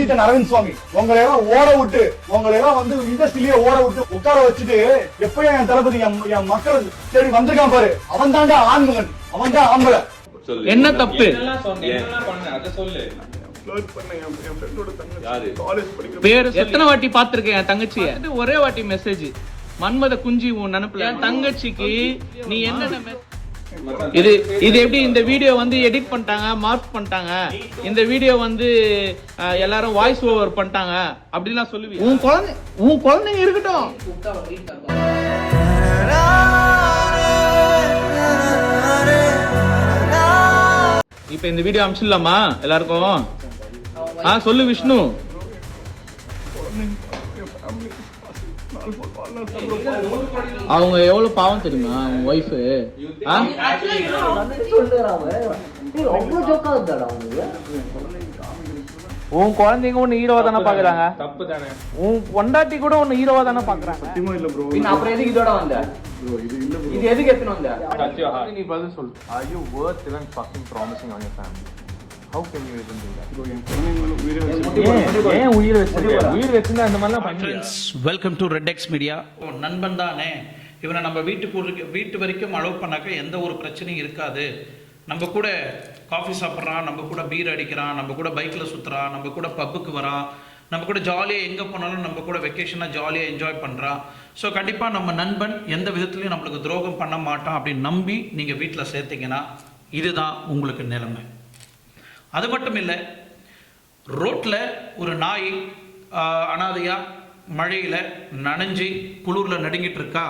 அஜித்தன் அரவிந்த் சுவாமி. உங்களை எல்லாம் ஓட விட்டு உங்களை எல்லாம் வந்து இண்டஸ்ட்ரியிலேயே ஓட விட்டு உட்கார வச்சுட்டு எப்பயும் என் தளபதி என் என் மக்கள் தேடி வந்திருக்கான் பாரு. அவன் தாண்டா ஆண்மகன். அவன் தான் ஆம்பளை. என்ன தப்பு? எத்தனை வாட்டி பாத்திருக்கேன் என் தங்கச்சிய? இது ஒரே வாட்டி மெசேஜ் மன்மத குஞ்சி உன் நினைப்புல என் தங்கச்சிக்கு நீ என்னென்ன இது இது எப்படி இந்த வீடியோ வந்து எடிட் பண்ணிட்டாங்க மார்க் பண்ணிட்டாங்க? இந்த வீடியோ வந்து எல்லாரும் வாய்ஸ் ஓவர் பண்ணிட்டாங்க அப்படிலாம் சொல்லுவீங்க. உன் குழந்தை உன் குழந்தைங்க இருக்கட்டும். இப்ப இந்த வீடியோ அமிச்சிடலாமா எல்லாருக்கும்? ஆ சொல்லு விஷ்ணு. ஃபேமிலி அவங்க எவ்வளவு பாவம் தெரியுமா? அவங்க ஒய்ஃபு உன் குழந்தைங்க ஒண்ணு ஹீரோவா தானே பாக்குறாங்க? தப்பு தானே உன் பொண்டாட்டி கூட ஒண்ணு ஹீரோவா தானே பாக்குறாங்க? சத்தியமா இல்ல ப்ரோ பின்ன அப்புறம் எதுக்கு இதோட வந்த? இது எதுக்கு எடுத்துன்னு வந்த. நீ பதில் சொல்லு. Are you worth even fucking promising on your family? How can you even do that? Bro என் குழந்தைங்களும் உயிரை வச்சு ஏன் உயிர் வச்சிருக்க? உயிர் வச்சிருந்தா இந்த மாதிரிலாம் பண்ணி friends welcome to red X media நண்பன் தானே? இவனை நம்ம வீட்டுக்கு வீட்டு வரைக்கும் அலோவ் பண்ணாக்க எந்த ஒரு பிரச்சனையும் இருக்காது. நம்ம கூட காஃபி சாப்பிட்றான் நம்ம கூட பீர் அடிக்கிறான் நம்ம கூட பைக்கில் சுற்றுறான் நம்ம கூட பப்புக்கு வரான் நம்ம கூட ஜாலியாக எங்கே போனாலும் நம்ம கூட வெக்கேஷனாக ஜாலியாக என்ஜாய் பண்ணுறான் ஸோ கண்டிப்பாக நம்ம நண்பன் எந்த விதத்துலையும் நம்மளுக்கு துரோகம் பண்ண மாட்டான் அப்படின்னு நம்பி நீங்கள் வீட்டில் சேர்த்தீங்கன்னா இதுதான் உங்களுக்கு நிலைமை. அது மட்டும் இல்லை ரோட்டில் ஒரு நாய் அனாதையாக மழையில் நனைஞ்சு குளிரில் நடுங்கிட்டு இருக்கா?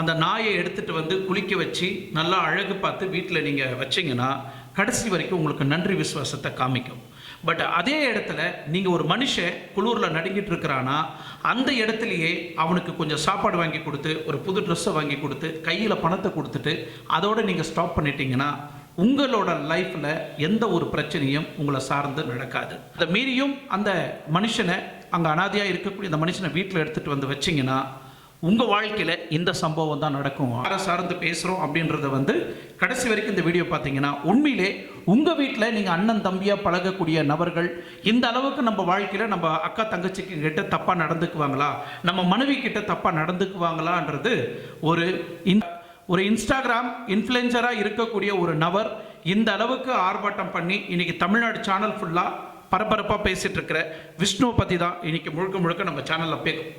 அந்த நாயை எடுத்துகிட்டு வந்து குளிக்க வச்சு நல்லா அழகு பார்த்து வீட்டில் நீங்கள் வச்சிங்கன்னா கடைசி வரைக்கும் உங்களுக்கு நன்றி விசுவாசத்தை காமிக்கும். பட் அதே இடத்துல நீங்கள் ஒரு மனுஷன் குளூரில் நடுங்கிட்டு இருக்கிறானா அந்த இடத்துலையே அவனுக்கு கொஞ்சம் சாப்பாடு வாங்கி கொடுத்து ஒரு புது ட்ரெஸ்ஸை வாங்கி கொடுத்து கையில் பணத்தை கொடுத்துட்டு அதோடு நீங்கள் ஸ்டாப் பண்ணிட்டீங்கன்னா உங்களோட லைஃப்பில் எந்த ஒரு பிரச்சனையும் உங்களை சார்ந்து நடக்காது. அதை மீறியும் அந்த மனுஷனை அங்கே அனாதையாக இருக்கக்கூடிய அந்த மனுஷனை வீட்டில் எடுத்துகிட்டு வந்து வச்சிங்கன்னா உங்கள் வாழ்க்கையில் இந்த சம்பவம் தான் நடக்கும். யாரை சார்ந்து பேசுகிறோம் அப்படின்றத வந்து கடைசி வரைக்கும் இந்த வீடியோ பார்த்தீங்கன்னா உண்மையிலே உங்கள் வீட்டில் நீங்கள் அண்ணன் தம்பியாக பழகக்கூடிய நபர்கள் இந்த அளவுக்கு நம்ம வாழ்க்கையில் நம்ம அக்கா தங்கச்சிக்கு கிட்ட தப்பாக நடந்துக்குவாங்களா? நம்ம மனைவி கிட்ட தப்பாக நடந்துக்குவாங்களான்றது ஒரு இன் ஒரு இன்ஸ்டாகிராம் இன்ஃப்ளூயன்சராக இருக்கக்கூடிய ஒரு நபர் இந்த அளவுக்கு ஆர்ப்பாட்டம் பண்ணி இன்னைக்கு தமிழ்நாடு சேனல் ஃபுல்லாக பரபரப்பாக பேசிகிட்டு இருக்கிற விஷ்ணுவை பற்றி தான் இன்னைக்கு முழுக்க முழுக்க நம்ம சேனலில் பேக்கும்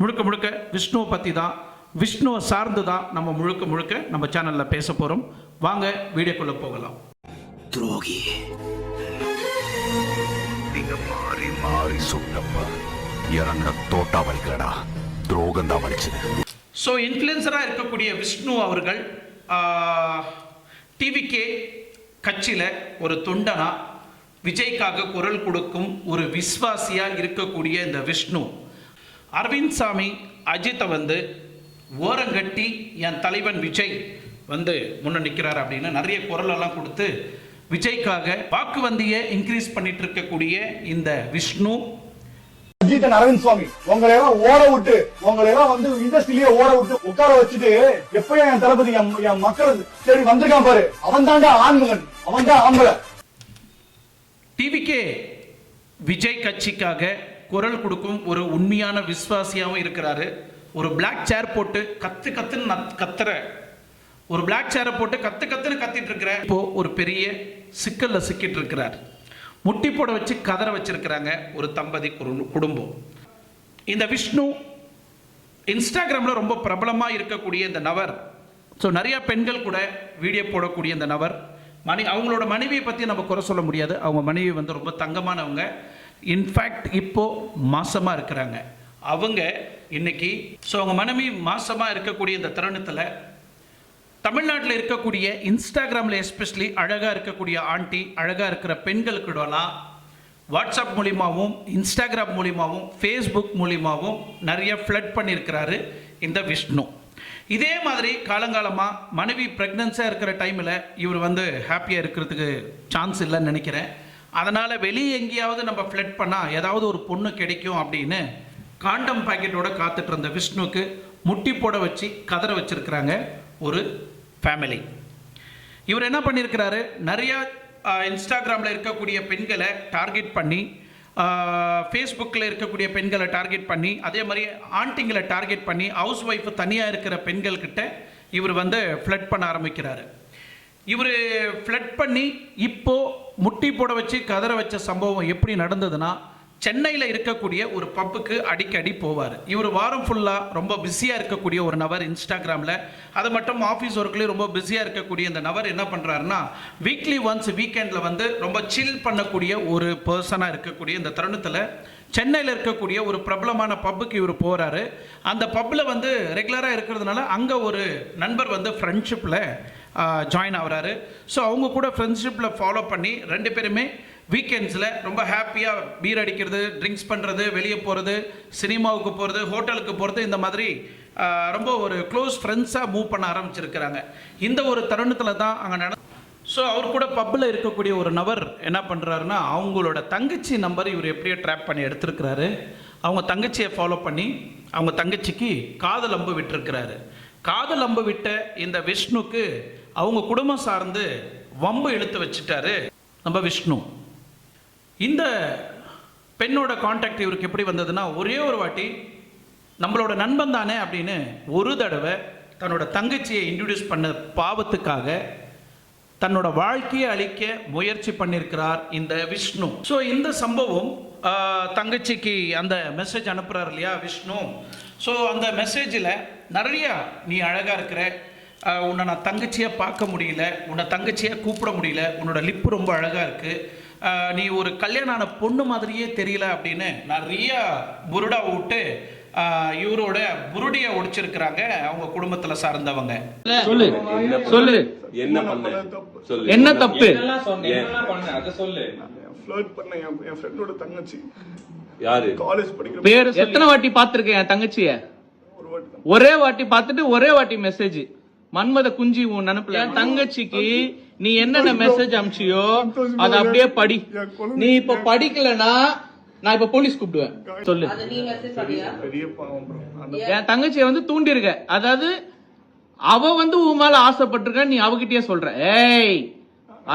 முழுக்க முழுக்க விஷ்ணுவை பற்றி தான் விஷ்ணுவை சார்ந்து தான் நம்ம முழுக்க முழுக்க நம்ம சேனலில் பேச போகிறோம் வாங்க வீடியோக்குள்ளே போகலாம். நீங்க மாறி மாறி சுட்டப்ப இறங்க தோட்டா வலிக்கலடா துரோகம் தான் வலிச்சது. ஸோ இன்ஃப்ளூயன்சராக இருக்கக்கூடிய விஷ்ணு அவர்கள் டிவிகே கட்சியில் ஒரு தொண்டனா விஜய்க்காக குரல் கொடுக்கும் ஒரு விஸ்வாசியாக இருக்கக்கூடிய இந்த விஷ்ணு. அரவிந்த் சாமி அஜித்தை வந்து ஓரங்கட்டி என் தலைவன் விஜய் வந்து முன்ன நிற்கிறார் அப்படின்னு நிறைய குரல் எல்லாம் கொடுத்து விஜய்க்காக வாக்கு வந்தியை இன்க்ரீஸ் பண்ணிட்டு இருக்கக்கூடிய இந்த விஷ்ணு. அஜித்தன் அரவிந்த் சுவாமி உங்களை எல்லாம் ஓட விட்டு உங்களை எல்லாம் வந்து இண்டஸ்ட்ரியிலேயே ஓட விட்டு உட்கார வச்சுட்டு எப்பயும் என் தளபதி என் மக்கள் தேடி வந்திருக்கான் பாரு. அவன் தாண்டா ஆண்மகன். அவன் தான் ஆம்பளை. டிவிகே விஜய் கட்சிக்காக குரல் கொடுக்கும் ஒரு உண்மையான விஸ்வாசியாகவும் இருக்கிறாரு. ஒரு பிளாக் சேர் போட்டு கத்து கத்துன்னு கத்துற. ஒரு பிளாக் சேரை போட்டு கத்து கத்துன்னு கத்திட்டு இருக்கிற இப்போ ஒரு பெரிய சிக்கல்ல சிக்கிட்டு இருக்கிறார். முட்டி போட வச்சு கதற வச்சிருக்கிறாங்க ஒரு தம்பதி குடும்பம். இந்த விஷ்ணு இன்ஸ்டாகிராமில் ரொம்ப பிரபலமாக இருக்கக்கூடிய இந்த நபர். ஸோ நிறைய பெண்கள் கூட வீடியோ போடக்கூடிய இந்த நபர். மணி அவங்களோட மனைவியை பற்றி நம்ம குறை சொல்ல முடியாது. அவங்க மனைவி வந்து ரொம்ப தங்கமானவங்க. இன்ஃபேக்ட் இப்போது மாசமாக இருக்கிறாங்க. அவங்க இன்னைக்கு ஸோ அவங்க மனைவி மாசமாக இருக்கக்கூடிய இந்த தருணத்தில் தமிழ்நாட்டில் இருக்கக்கூடிய இன்ஸ்டாகிராமில் எஸ்பெஷலி அழகாக இருக்கக்கூடிய ஆண்டி அழகாக இருக்கிற பெண்களுக்கிடலாம் வாட்ஸ்அப் மூலியமாகவும் இன்ஸ்டாகிராம் மூலியமாகவும் ஃபேஸ்புக் மூலியமாகவும் நிறைய ஃப்ளட் பண்ணியிருக்கிறாரு இந்த விஷ்ணு. இதே மாதிரி காலங்காலமாக மனைவி ப்ரெக்னன்ஸாக இருக்கிற டைமில் இவர் வந்து ஹாப்பியாக இருக்கிறதுக்கு சான்ஸ் இல்லைன்னு நினைக்கிறேன். அதனால் வெளியே எங்கேயாவது நம்ம ஃப்ளட் பண்ணால் ஏதாவது ஒரு பொண்ணு கிடைக்கும் அப்படின்னு காண்டம் பாக்கெட்டோட காத்துட்டு இருந்த விஷ்ணுக்கு முட்டி போட வச்சு கதற வச்சிருக்கிறாங்க ஒரு ஃபேமிலி இவர் என்ன பண்ணியிருக்கிறாரு? நிறையா இன்ஸ்டாகிராமில் இருக்கக்கூடிய பெண்களை டார்கெட் பண்ணி ஃபேஸ்புக்கில் இருக்கக்கூடிய பெண்களை டார்கெட் பண்ணி அதே மாதிரி ஆண்டிங்களை டார்கெட் பண்ணி ஹவுஸ் ஒய்ஃப் தனியாக இருக்கிற பெண்கள்கிட்ட இவர் வந்து ஃப்ளட் பண்ண ஆரம்பிக்கிறாரு. இவர் ஃப்ளட் பண்ணி இப்போது முட்டி போட வச்சு கதற வச்ச சம்பவம் எப்படி நடந்ததுன்னா சென்னையில் இருக்கக்கூடிய ஒரு பப்புக்கு அடிக்கடி போவார். இவர் வாரம் ஃபுல்லாக ரொம்ப பிஸியாக இருக்கக்கூடிய ஒரு நபர் இன்ஸ்டாகிராமில். அது மட்டும் ஆஃபீஸ் ஒர்க்லேயும் ரொம்ப பிஸியாக இருக்கக்கூடிய இந்த நபர் என்ன பண்ணுறாருன்னா வீக்லி ஒன்ஸ் வீக்கெண்டில் வந்து ரொம்ப சில் பண்ணக்கூடிய ஒரு பர்சனாக இருக்கக்கூடிய இந்த தருணத்தில் சென்னையில் இருக்கக்கூடிய ஒரு பிரபலமான பப்புக்கு இவர் போகிறாரு அந்த பப்பில் வந்து ரெகுலராக இருக்கிறதுனால அங்கே ஒரு நண்பர் வந்து ஃப்ரெண்ட்ஷிப்பில் ஜாயின் ஆகிறாரு. ஸோ அவங்க கூட ஃப்ரெண்ட்ஷிப்பில் ஃபாலோ பண்ணி ரெண்டு பேருமே வீக்கெண்ட்ஸில் ரொம்ப ஹாப்பியாக பீர் அடிக்கிறது ட்ரிங்க்ஸ் பண்ணுறது வெளியே போகிறது சினிமாவுக்கு போகிறது ஹோட்டலுக்கு போகிறது இந்த மாதிரி ரொம்ப ஒரு க்ளோஸ் ஃப்ரெண்ட்ஸாக மூவ் பண்ண ஆரம்பிச்சிருக்கிறாங்க. இந்த ஒரு தருணத்தில் தான் அங்கே நட ஸோ அவர் கூட பப்பில் இருக்கக்கூடிய ஒரு நபர் என்ன பண்ணுறாருன்னா அவங்களோட தங்கச்சி நம்பர் இவர் எப்படியோ ட்ராப் பண்ணி எடுத்திருக்கிறாரு. அவங்க தங்கச்சியை ஃபாலோ பண்ணி அவங்க தங்கச்சிக்கு காதல் அம்பு விட்டுருக்கிறாரு. காதல் அம்பு விட்ட இந்த விஷ்ணுக்கு அவங்க குடும்பம் சார்ந்து வம்பு இழுத்து வச்சுட்டாரு நம்ம விஷ்ணு. இந்த பெண்ணோட காண்டாக்ட் இவருக்கு எப்படி வந்ததுன்னா ஒரே ஒரு வாட்டி நம்மளோட நண்பன் தானே அப்படின்னு ஒரு தடவை தன்னோட தங்கச்சியை இன்ட்ரடியூஸ் பண்ண பாவத்துக்காக தன்னோட வாழ்க்கையை அழிக்க முயற்சி பண்ணியிருக்கிறார் இந்த விஷ்ணு. ஸோ இந்த சம்பவம் தங்கச்சிக்கு அந்த மெசேஜ் அனுப்புகிறார் இல்லையா விஷ்ணு? ஸோ அந்த மெசேஜில் நிறையா நீ அழகாக இருக்கிற உன்னை நான் தங்கச்சியாக பார்க்க முடியல உன்னை தங்கச்சியாக கூப்பிட முடியல உன்னோட லிப்பு ரொம்ப அழகாக இருக்குது நீ ஒரு கல்யாணம் ஆன பொண்ணு மாதிரியே தெரியல அப்படின்னு நிறைய புருடா விட்டு இவரோட புருடியை ஒடிச்சிருக்கிறாங்க அவங்க குடும்பத்தில் சார்ந்தவங்க. சொல்லு. சொல்லு. என்ன பண்ண? சொல்லு. என்ன தப்பு? என்னெல்லாம் சொன்ன என்னெல்லாம் பண்ண? அத சொல்லு. ஃப்ளர்ட் பண்ண என் என் ஃப்ரெண்டோட தங்கச்சி. யாரு? காலேஜ் படிக்கிற பேரு எத்தனை வாட்டி பார்த்திருக்கேன் என் தங்கச்சிய? ஒரு வாட்டி தான். ஒரே வாட்டி பார்த்துட்டு ஒரே வாட்டி மெசேஜ் மன்மத குஞ்சி உன் நினப்புல தங்கச்சிக்கு நீ என்னென்ன மெசேஜ் அமிச்சியோ அதை அப்படியே படி. நீ இப்ப படிக்கலனா நான் இப்ப போலீஸ் கூப்பிடுவேன். சொல்லு. என் தங்கச்சியை வந்து தூண்டி இருக்க அதாவது அவ வந்து உன் மேல ஆசைப்பட்டிருக்க நீ அவகிட்டயே சொல்ற. ஏய்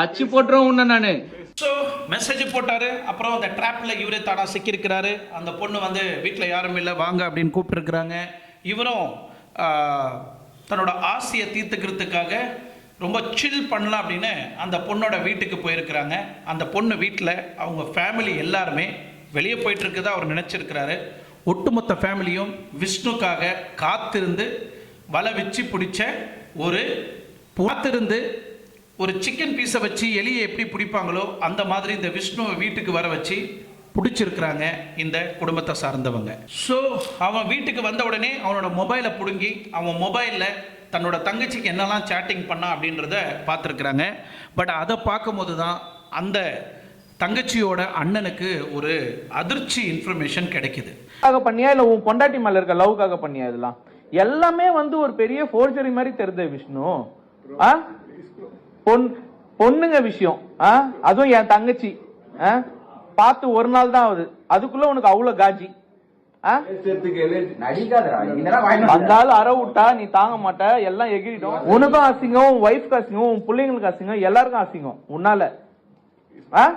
அச்சு போட்டுருவேன் உன்ன நானு. ஸோ மெசேஜ் போட்டாரு. அப்புறம் அந்த ட்ராப்பில் இவரே தானா சிக்கியிருக்கிறாரு. அந்த பொண்ணு வந்து வீட்டில் யாரும் இல்லை வாங்க அப்படின்னு கூப்பிட்டுருக்குறாங்க. இவரும் தன்னோட ஆசையை தீர்த்துக்கிறதுக்காக ரொம்ப சில் பண்ணலாம் அப்படின்னு அந்த பொண்ணோட வீட்டுக்கு போயிருக்கிறாங்க. அந்த பொண்ணு வீட்டில் அவங்க ஃபேமிலி எல்லாருமே வெளியே போயிட்டுருக்குதா அவர் நினச்சிருக்கிறாரு. ஒட்டுமொத்த ஃபேமிலியும் விஷ்ணுக்காக காத்திருந்து வலை வச்சு பிடிச்ச ஒரு காத்திருந்து ஒரு சிக்கன் பீஸை வச்சு எலியை எப்படி பிடிப்பாங்களோ அந்த மாதிரி இந்த விஷ்ணுவை வீட்டுக்கு வர வச்சு பிடிச்சிருக்கிறாங்க இந்த குடும்பத்தை சார்ந்தவங்க. ஸோ அவன் வீட்டுக்கு வந்த உடனே அவனோட மொபைலை பிடுங்கி அவன் மொபைலில் தன்னோட தங்கச்சிக்கு என்னெல்லாம் சேட்டிங் பண்ணா அப்படின்றத பார்த்துருக்குறாங்க. பட் அதை பார்க்கும்போது தான் அந்த தங்கச்சியோட அண்ணனுக்கு ஒரு அதிர்ச்சி இன்ஃபர்மேஷன் கிடைக்குது. லவ்க்காக பண்ணியா? இல்லை உன் பொண்டாட்டி மேல இருக்க லவ்க்காக பண்ணியா இதெல்லாம்? எல்லாமே வந்து ஒரு பெரிய ஃபோர்ஜரி மாதிரி தெரியுது விஷ்ணு. ஆ? பொன் பொண்ணுங்க விஷயம். ஆ? அதுவும் என் தங்கச்சி. ஆ? பார்த்து ஒரு நாள் தான் ஆகுது. அதுக்குள்ள உனக்கு அவ்வளோ காஜி. ஆ? நடிக்காதடா இதெல்லாம் வாங்கி வந்தாலும் அற விட்டா நீ தாங்க மாட்ட எல்லாம் எகிரிடும். உனக்கும் அசிங்கம் உன் ஒய்ஃப்க்கு அசிங்கம் உன் பிள்ளைங்களுக்கு அசிங்கம் எல்லாருக்கும் அசிங்கம். உன்னால.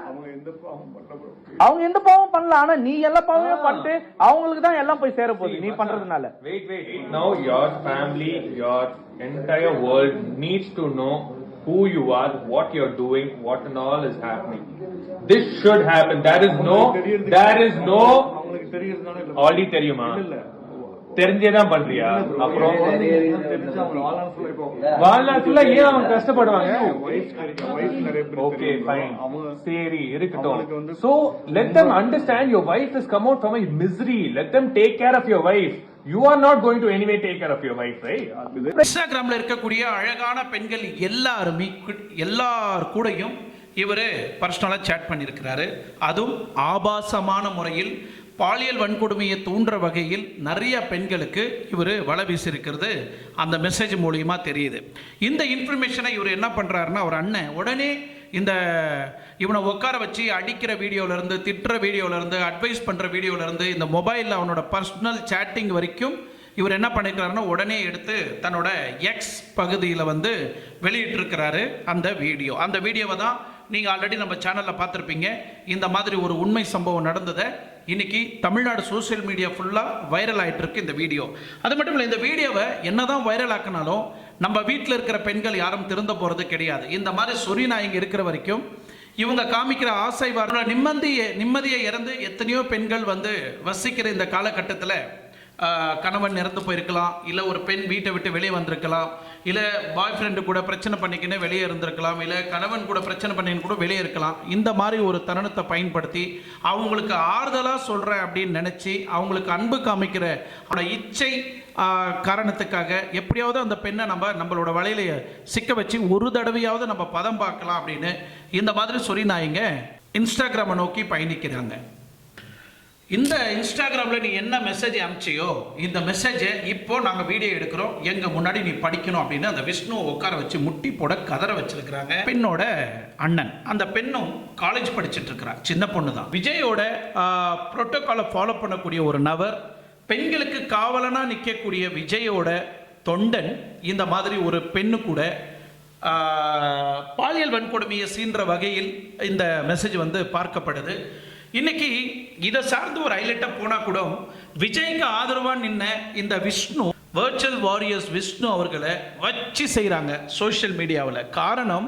அவங்க எந்த பாவம் பண்ணல bro. அவங்க எந்த பாவம் பண்ணல ஆனா நீ எல்லா பாவமே பண்ணிட்டு அவங்களுக்கு தான் எல்லாம் போய் சேர போகுது. நீ பண்றதுனால. Now your family, your entire world needs to know who you are, what you're doing, what and all is happening. This should happen. There is no, there is no, அவங்களுக்கு தெரியறதுனால தெரியுமா? இல்ல தெரிஞ்சேதான் பண்றியா? அப்புறம்? வாழ்நாள் ஏன் அவங்க கஷ்டப்படுவாங்க? Okay bro. ஃபைன் அவங்க சரி அவங்களுக்கு இருக்கட்டும் வந்து- so let them understand your wife has come out from a misery. Let them take care of your wife. You are not going to anyway take care of your wife right? இன்ஸ்டாகிராமில் இருக்கக்கூடிய அழகான பெண்கள் எல்லாருமே எல்லார் கூடயும் இவர் பர்சனலாக chat பண்ணியிருக்கிறாரு. அதுவும் ஆபாசமான முறையில் பாலியல் வன்கொடுமையை தூண்டுற வகையில் நிறைய பெண்களுக்கு இவர் வலை வீசியிருக்கிறது. அந்த மெசேஜ் மூலியமாக தெரியுது. இந்த இன்ஃபர்மேஷனை இவர் என்ன பண்ணுறாருன்னா அவர் அண்ணன் உடனே இந்த இவனை உட்கார வச்சு அடிக்கிற வீடியோவிலேருந்து திட்டுற வீடியோவிலேருந்து அட்வைஸ் பண்ணுற வீடியோவிலேருந்து இந்த மொபைலில் அவனோட பர்சனல் சேட்டிங் வரைக்கும் இவர் என்ன பண்ணிருக்கிறாருன்னா உடனே எடுத்து தன்னோட எக்ஸ் பகுதியில் வந்து வெளியிட்டிருக்கிறாரு அந்த வீடியோ. அந்த வீடியோவை தான் நீங்கள் ஆல்ரெடி நம்ம சேனலில் பார்த்துருப்பீங்க. இந்த மாதிரி ஒரு உண்மை சம்பவம் நடந்ததை இன்னைக்கு தமிழ்நாடு சோஷியல் மீடியா ஃபுல்லாக வைரல் ஆயிட்டு இருக்கு இந்த வீடியோ அது மட்டும் இல்லை இந்த வீடியோவை என்னதான் வைரல் ஆக்கினாலும் நம்ம வீட்டில் இருக்கிற பெண்கள் யாரும் திருந்த போகிறது கிடையாது. இந்த மாதிரி சொரி நாய்ங்க இருக்கிற வரைக்கும் இவங்க காமிக்கிற ஆசை வர நிம்மதியை நிம்மதியை இறந்து எத்தனையோ பெண்கள் வந்து வசிக்கிற இந்த காலகட்டத்தில் கணவன் இறந்து போயிருக்கலாம் இல்லை ஒரு பெண் வீட்டை விட்டு வெளியே வந்திருக்கலாம் இல்லை பாய் ஃப்ரெண்டு கூட பிரச்சனை பண்ணிக்கின்னு வெளியே இருந்திருக்கலாம் இல்லை கணவன் கூட பிரச்சனை பண்ணின்னு கூட வெளியே இருக்கலாம். இந்த மாதிரி ஒரு தருணத்தை பயன்படுத்தி அவங்களுக்கு ஆறுதலாக சொல்கிறேன் அப்படின்னு நினச்சி அவங்களுக்கு அன்பு காமிக்கிற அவனோட இச்சை காரணத்துக்காக எப்படியாவது அந்த பெண்ணை நம்ம நம்மளோட வலையில சிக்க வச்சு ஒரு தடவையாவது நம்ம பதம் பார்க்கலாம் அப்படின்னு இந்த மாதிரி சொல்லி நாய்ங்க இன்ஸ்டாகிராமை நோக்கி பயணிக்கிறாங்க. இந்த இன்ஸ்டாகிராமில் நீ என்ன மெசேஜ் அனுப்பிச்சியோ இந்த மெசேஜை இப்போ நாங்கள் வீடியோ எடுக்கிறோம். எங்கள் முன்னாடி நீ படிக்கணும் அப்படின்னு அந்த விஷ்ணுவை உட்கார வச்சு முட்டி போட கதற வச்சிருக்கிறாங்க. பெண்ணோட அண்ணன். அந்த பெண்ணும் காலேஜ் படிச்சுட்டு இருக்கிறா. சின்ன பொண்ணு தான். விஜயோட புரோட்டோகாலை ஃபாலோ பண்ணக்கூடிய ஒரு நபர் பெண்களுக்கு காவலனாக நிற்கக்கூடிய விஜயோட தொண்டன் இந்த மாதிரி ஒரு பெண்ணு கூட பாலியல் வன்கொடுமையை சீன்ற வகையில் இந்த மெசேஜ் வந்து பார்க்கப்படுது. இன்னைக்கு இதை சார்ந்து ஒரு ஹைலைட்டாக போனால் கூட விஜய்க்கு ஆதரவாக நின்ன இந்த விஷ்ணு வர்ச்சுவல் வாரியர்ஸ் விஷ்ணு அவர்களை வச்சு செய்கிறாங்க சோஷியல் மீடியாவில் காரணம்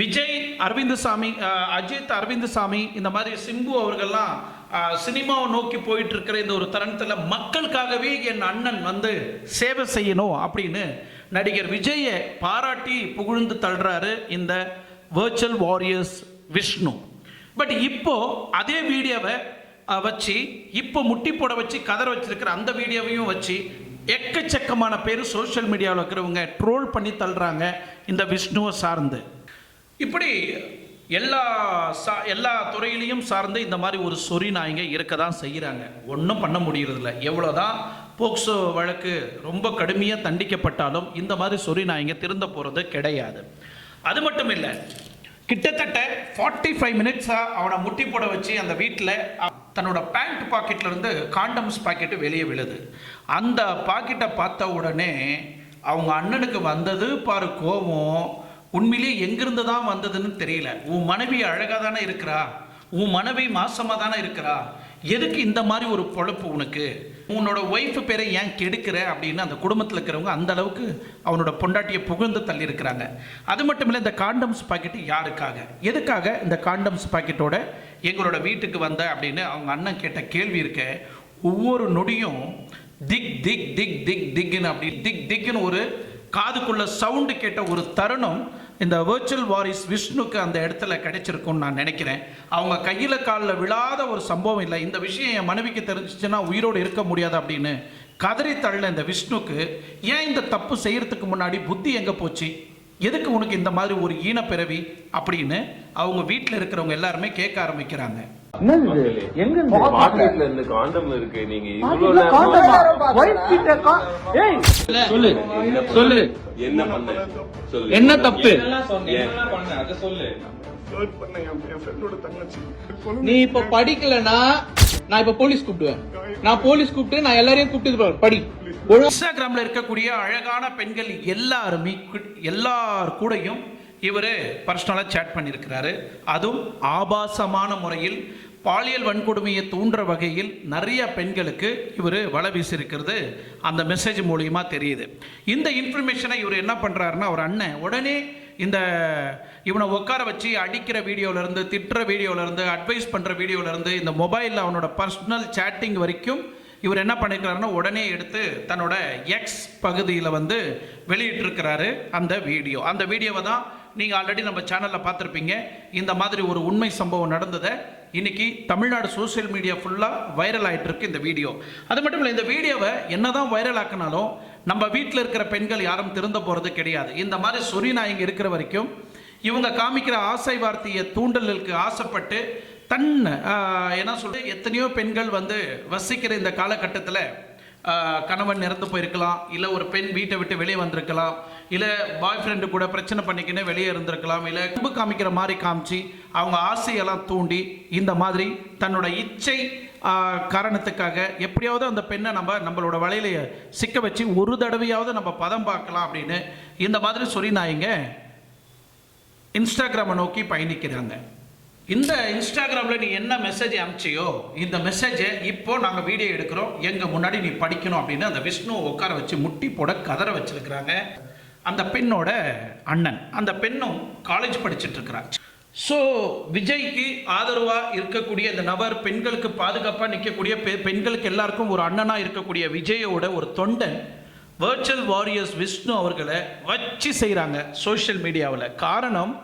விஜய் அரவிந்த் சாமி அஜித் அரவிந்த் சாமி இந்த மாதிரி சிம்பு அவர்கள்லாம் சினிமாவை நோக்கி போயிட்டு இருக்கிற இந்த ஒரு தருணத்தில் மக்களுக்காகவே என் அண்ணன் வந்து சேவை செய்யணும் அப்படின்னு நடிகர் விஜயை பாராட்டி புகழ்ந்து தள்ளுறாரு இந்த வர்ச்சுவல் வாரியர்ஸ் விஷ்ணு. பட் இப்போ அதே வீடியோவை வச்சு இப்போ முட்டி போட வச்சு கதற வச்சிருக்கிற அந்த வீடியோவையும் வச்சு எக்கச்சக்கமான பேர் சோஷியல் மீடியாவில் இருக்கிறவங்க ட்ரோல் பண்ணி தள்ளுறாங்க இந்த விஷ்ணுவை சார்ந்து. இப்படி எல்லா சா எல்லா துறையிலையும் சார்ந்து இந்த மாதிரி ஒரு சொறி நாய்ங்க இருக்க தான் செய்கிறாங்க ஒன்றும் பண்ண முடியறதில்ல. எவ்வளோதான் போக்சோ வழக்கு ரொம்ப கடுமையாக தண்டிக்கப்பட்டாலும் இந்த மாதிரி சொறி நாய்ங்க திருந்த போகிறது கிடையாது. அது மட்டும் இல்லை கிட்டத்தட்ட ஃபார்ட்டி ஃபைவ் மினிட்ஸாக அவனை முட்டி போட வச்சு அந்த வீட்டில் தன்னோட பேண்ட் பாக்கெட்லேருந்து காண்டம்ஸ் பாக்கெட்டு வெளியே விழுது. அந்த பாக்கெட்டை பார்த்த உடனே அவங்க அண்ணனுக்கு வந்தது பாரு கோபம் உண்மையிலேயே எங்கிருந்து தான் வந்ததுன்னு தெரியல. உன் மனைவி அழகாக தானே இருக்கிறா? உன் மனைவி மாசமாக தானே இருக்கிறா? எதுக்கு இந்த மாதிரி ஒரு பொழப்பு உனக்கு? உன்னோட ஒய்ஃப் பேரை ஏன் கெடுக்கிற அப்படின்னு அந்த குடும்பத்தில் இருக்கிறவங்க அந்த அளவுக்கு அவனோட பொண்டாட்டியை புகழ்ந்து தள்ளியிருக்கிறாங்க. அது மட்டும் இல்லை இந்த காண்டம்ஸ் பாக்கெட்டு யாருக்காக? எதுக்காக இந்த காண்டம்ஸ் பாக்கெட்டோட எங்களோட வீட்டுக்கு வந்த அப்படின்னு அவங்க அண்ணன் கேட்ட கேள்வி இருக்க ஒவ்வொரு நொடியும் திக் திக் திக் திக் திக்னு அப்படி திக் திக்னு ஒரு காதுக்குள்ள சவுண்டு கேட்ட ஒரு தருணம் இந்த வேர்ச்சுவல் வாரிஸ் விஷ்ணுக்கு அந்த இடத்துல கிடைச்சிருக்கும்னு நான் நினைக்கிறேன். அவங்க கையில் காலில் விழாத ஒரு சம்பவம் இல்லை. இந்த விஷயம் என் மனைவிக்கு தெரிஞ்சிச்சுன்னா உயிரோடு இருக்க முடியாது அப்படின்னு கதறி தள்ள இந்த விஷ்ணுக்கு ஏன் இந்த தப்பு செய்கிறதுக்கு முன்னாடி புத்தி எங்கே போச்சு? எதுக்கு உனக்கு இந்த மாதிரி ஒரு ஈனப்பிறவி? அப்படின்னு அவங்க வீட்டில் இருக்கிறவங்க எல்லாருமே கேட்க ஆரம்பிக்கிறாங்க. பாக்கெட்ல இருந்து காண்டம் இருக்கு. நீங்க இவ்வளவு சொல்லு. சொல்லு. என்ன பண்ண? சொல்லு. என்ன தப்பு? நீ இப்ப படிக்கலனா நான் இப்ப போலீஸ் கூப்பிடுவேன். நான் போலீஸ் கூப்பிட்டு நான் எல்லாரையும் கூப்பிட்டு படி. இன்ஸ்டாகிராமில் இருக்கக்கூடிய அழகான பெண்கள் எல்லாருமே எல்லார் கூடயும் இவர் பர்சனலாக சேட் பண்ணியிருக்கிறாரு. அதுவும் ஆபாசமான முறையில் பாலியல் வன்கொடுமையை தூண்டுற வகையில் நிறைய பெண்களுக்கு இவர் வலை வீசியிருக்கிறது. அந்த மெசேஜ் மூலியமாக தெரியுது. இந்த இன்ஃபர்மேஷனை இவர் என்ன பண்ணுறாருன்னா அவர் அண்ணன் உடனே இந்த இவனை உட்கார வச்சு அடிக்கிற வீடியோவிலேருந்து திட்டுற வீடியோவிலேருந்து அட்வைஸ் பண்ணுற வீடியோவிலேருந்து இந்த மொபைலில் அவனோட பர்சனல் சேட்டிங் வரைக்கும் இவர் என்ன பண்ணியிருக்கிறாருன்னா உடனே எடுத்து தன்னோட எக்ஸ் பகுதியில் வந்து வெளியிட்டிருக்கிறாரு அந்த வீடியோ. அந்த வீடியோவை தான் நீங்கள் ஆல்ரெடி நம்ம சேனலில் பார்த்துருப்பீங்க. இந்த மாதிரி ஒரு உண்மை சம்பவம் நடந்ததை இன்னைக்கு தமிழ்நாடு சோஷியல் மீடியா ஃபுல்லாக வைரல் ஆயிட்டு இருக்கு இந்த வீடியோ அது மட்டும் இல்லை இந்த வீடியோவை என்னதான் வைரல் ஆக்கினாலும் நம்ம வீட்டில் இருக்கிற பெண்கள் யாரும் திருந்த போகிறது கிடையாது. இந்த மாதிரி சொறி நாயங்க இருக்கிற வரைக்கும் இவங்க காமிக்கிற ஆசை வார்த்தையை தூண்டலுக்கு ஆசைப்பட்டு தன் என்ன சொல்றது எத்தனையோ பெண்கள் வந்து வசிக்கிற இந்த காலகட்டத்தில் கணவன் இறந்து போயிருக்கலாம் இல்லை ஒரு பெண் வீட்டை விட்டு வெளியே வந்திருக்கலாம் இல்லை பாய் ஃப்ரெண்டு கூட பிரச்சனை பண்ணிக்கின்னு வெளியே இருந்திருக்கலாம் இல்லை அன்பு காமிக்கிற மாதிரி காமிச்சு அவங்க ஆசையெல்லாம் தூண்டி இந்த மாதிரி தன்னோட இச்சை காரணத்துக்காக எப்படியாவது அந்த பெண்ணை நம்ம நம்மளோட வலையில சிக்க வச்சு ஒரு தடவையாவது நம்ம பதம் பார்க்கலாம் அப்படின்னு இந்த மாதிரி சொல்லி நாய்ங்க இன்ஸ்டாகிராமை நோக்கி பயணிக்கிறாங்க. இந்த இன்ஸ்டாகிராமில் நீ என்ன மெசேஜ் அனுப்பிச்சியோ இந்த மெசேஜை இப்போ நாங்கள் வீடியோ எடுக்கிறோம். எங்கள் முன்னாடி நீ படிக்கணும் அப்படின்னு அந்த விஷ்ணுவை உட்கார வச்சு முட்டி போட கதற வச்சிருக்கிறாங்க. அந்த பெண்ணோட அண்ணன். அந்த பெண்ணும் காலேஜ் படிச்சுட்டு இருக்கிறான் ஸோ விஜய்க்கு ஆதரவாக இருக்கக்கூடிய இந்த நபர் பெண்களுக்கு பாதுகாப்பாக நிற்கக்கூடிய பெ பெண்களுக்கு எல்லாருக்கும் ஒரு அண்ணனாக இருக்கக்கூடிய விஜயோட ஒரு தொண்டன் வர்ச்சுவல் வாரியர்ஸ் விஷ்ணு அவர்களை வச்சு செய்கிறாங்க சோஷியல் மீடியாவில் காரணம்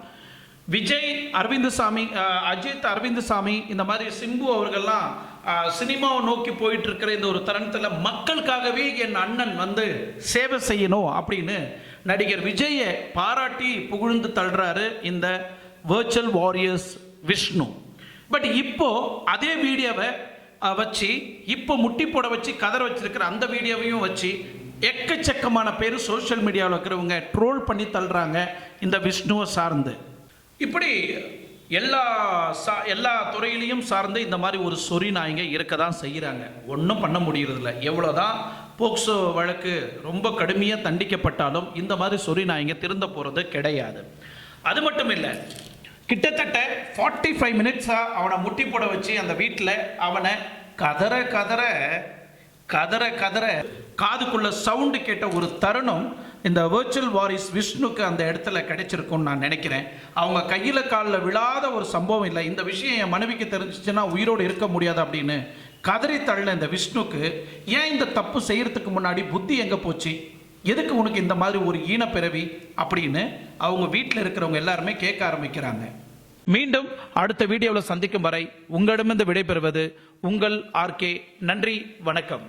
விஜய் அரவிந்தசாமி சாமி அஜித் அரவிந்தசாமி இந்த மாதிரி சிம்பு அவர்கள்லாம் சினிமாவை நோக்கி போயிட்டு இருக்கிற இந்த ஒரு தருணத்தில் மக்களுக்காகவே என் அண்ணன் வந்து சேவை செய்யணும் அப்படின்னு நடிகர் விஜயை பாராட்டி புகழ்ந்து தள்ளுறாரு இந்த வர்ச்சுவல் வாரியர்ஸ் விஷ்ணு. பட் இப்போ அதே வீடியோவை வச்சு இப்போ முட்டி போட வச்சு கதற வச்சிருக்கிற அந்த வீடியோவையும் வச்சு எக்கச்சக்கமான பேர் சோஷியல் மீடியாவில் இருக்கிறவங்க ட்ரோல் பண்ணி தள்ளுறாங்க இந்த விஷ்ணுவை சார்ந்து. இப்படி எல்லா சா எல்லா துறையிலையும் சார்ந்து இந்த மாதிரி ஒரு சொறி நாய்ங்க இருக்க தான் செய்கிறாங்க ஒன்றும் பண்ண முடியறதில்ல. எவ்வளோதான் போக்சோ வழக்கு ரொம்ப கடுமையாக தண்டிக்கப்பட்டாலும் இந்த மாதிரி சொறி நாய்ங்க திருந்த போகிறது கிடையாது. அது மட்டும் இல்லை கிட்டத்தட்ட ஃபார்ட்டி ஃபைவ் மினிட்ஸாக அவனை முட்டி போட வச்சு அந்த வீட்டில் அவனை கதற கதற கதற கதற காதுக்குள்ள சவுண்டு கேட்ட ஒரு தருணம் இந்த வேர்ச்சுவல் வாரிஸ் விஷ்ணுக்கு அந்த இடத்துல கிடைச்சிருக்கும்னு நான் நினைக்கிறேன். அவங்க கையில் காலில் விழாத ஒரு சம்பவம் இல்லை. இந்த விஷயம் என் மனைவிக்கு தெரிஞ்சிச்சுன்னா உயிரோடு இருக்க முடியாது அப்படின்னு கதறி தள்ள இந்த விஷ்ணுக்கு ஏன் இந்த தப்பு செய்கிறதுக்கு முன்னாடி புத்தி எங்கே போச்சு? எதுக்கு உனக்கு இந்த மாதிரி ஒரு ஈனப்பிறவி அப்படின்னு அவங்க வீட்டில் இருக்கிறவங்க எல்லாருமே கேட்க ஆரம்பிக்கிறாங்க. மீண்டும் அடுத்த வீடியோவில் சந்திக்கும் வரை உங்களிடமிருந்து விடைபெறுவது உங்கள் ஆர்கே நன்றி வணக்கம்.